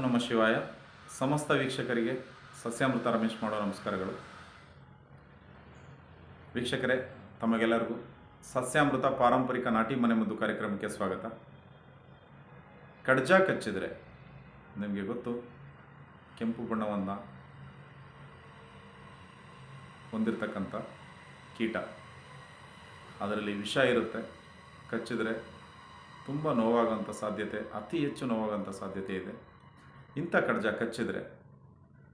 ನಮ ಶಿವಾಯ. ಸಮಸ್ತ ವೀಕ್ಷಕರಿಗೆ ಸಸ್ಯಾಮೃತ ರಮೇಶ್ ಮಾಡೋ ನಮಸ್ಕಾರಗಳು. ವೀಕ್ಷಕರೇ, ತಮಗೆಲ್ಲರಿಗೂ ಸಸ್ಯಾಮೃತ ಪಾರಂಪರಿಕ ನಾಟಿ ಮನೆ ಮದ್ದು ಕಾರ್ಯಕ್ರಮಕ್ಕೆ ಸ್ವಾಗತ. ಕಡ್ಜ ಕಚ್ಚಿದರೆ ನಿಮಗೆ ಗೊತ್ತು, ಕೆಂಪು ಬಣ್ಣವನ್ನು ಹೊಂದಿರತಕ್ಕಂಥ ಕೀಟ. ಅದರಲ್ಲಿ ವಿಷ ಇರುತ್ತೆ. ಕಚ್ಚಿದರೆ ತುಂಬ ನೋವಾಗೋಂಥ ಸಾಧ್ಯತೆ, ಅತಿ ಹೆಚ್ಚು ನೋವಾಗೋಂಥ ಸಾಧ್ಯತೆ ಇದೆ. ಇಂಥ ಕಡ್ಜ ಕಚ್ಚಿದರೆ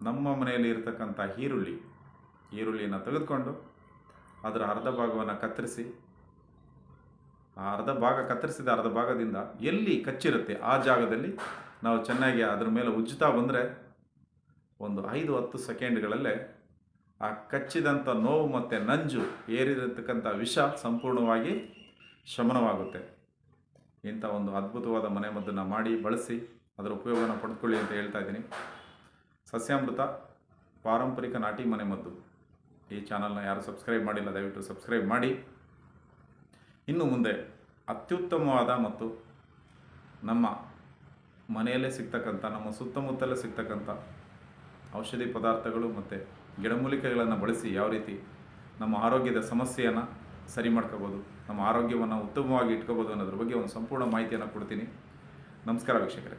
ನಮ್ಮ ಮನೆಯಲ್ಲಿ ಇರತಕ್ಕಂಥ ಈರುಳ್ಳಿ, ಈರುಳ್ಳಿಯನ್ನು ತೆಗೆದುಕೊಂಡು ಅದರ ಅರ್ಧ ಭಾಗವನ್ನು ಕತ್ತರಿಸಿ, ಆ ಅರ್ಧ ಭಾಗ ಕತ್ತರಿಸಿದ ಅರ್ಧ ಭಾಗದಿಂದ ಎಲ್ಲಿ ಕಚ್ಚಿರುತ್ತೆ ಆ ಜಾಗದಲ್ಲಿ ನಾವು ಚೆನ್ನಾಗಿ ಅದರ ಮೇಲೆ ಉಜ್ಜುತ್ತಾ ಬಂದರೆ ಒಂದು ಐದು ಹತ್ತು ಸೆಕೆಂಡ್ಗಳಲ್ಲೇ ಆ ಕಚ್ಚಿದಂಥ ನೋವು ಮತ್ತು ನಂಜು ಏರಿರತಕ್ಕಂಥ ವಿಷ ಸಂಪೂರ್ಣವಾಗಿ ಶಮನವಾಗುತ್ತೆ. ಇಂಥ ಒಂದು ಅದ್ಭುತವಾದ ಮನೆಮದ್ದನ್ನು ಮಾಡಿ, ಬಳಸಿ ಅದರ ಉಪಯೋಗವನ್ನು ಪಡೆದುಕೊಳ್ಳಿ ಅಂತ ಹೇಳ್ತಾ ಇದ್ದೀನಿ. ಸಸ್ಯಾಮೃತ, ಪಾರಂಪರಿಕ ನಾಟಿ ಮನೆಮದ್ದು ಈ ಚಾನಲ್ನ ಯಾರು ಸಬ್ಸ್ಕ್ರೈಬ್ ಮಾಡಿಲ್ಲ, ದಯವಿಟ್ಟು ಸಬ್ಸ್ಕ್ರೈಬ್ ಮಾಡಿ. ಇನ್ನು ಮುಂದೆ ಅತ್ಯುತ್ತಮವಾದ ಮತ್ತು ನಮ್ಮ ಮನೆಯಲ್ಲೇ ಸಿಗ್ತಕ್ಕಂಥ, ನಮ್ಮ ಸುತ್ತಮುತ್ತಲೇ ಸಿಗ್ತಕ್ಕಂಥ ಔಷಧಿ ಪದಾರ್ಥಗಳು ಮತ್ತು ಗಿಡಮೂಲಿಕೆಗಳನ್ನು ಬಳಸಿ ಯಾವ ರೀತಿ ನಮ್ಮ ಆರೋಗ್ಯದ ಸಮಸ್ಯೆಯನ್ನು ಸರಿ ಮಾಡ್ಕೋಬೋದು, ನಮ್ಮ ಆರೋಗ್ಯವನ್ನು ಉತ್ತಮವಾಗಿ ಇಟ್ಕೋಬೋದು ಅನ್ನೋದ್ರ ಬಗ್ಗೆ ಒಂದು ಸಂಪೂರ್ಣ ಮಾಹಿತಿಯನ್ನು ಕೊಡ್ತೀನಿ. ನಮಸ್ಕಾರ ವೀಕ್ಷಕರೇ.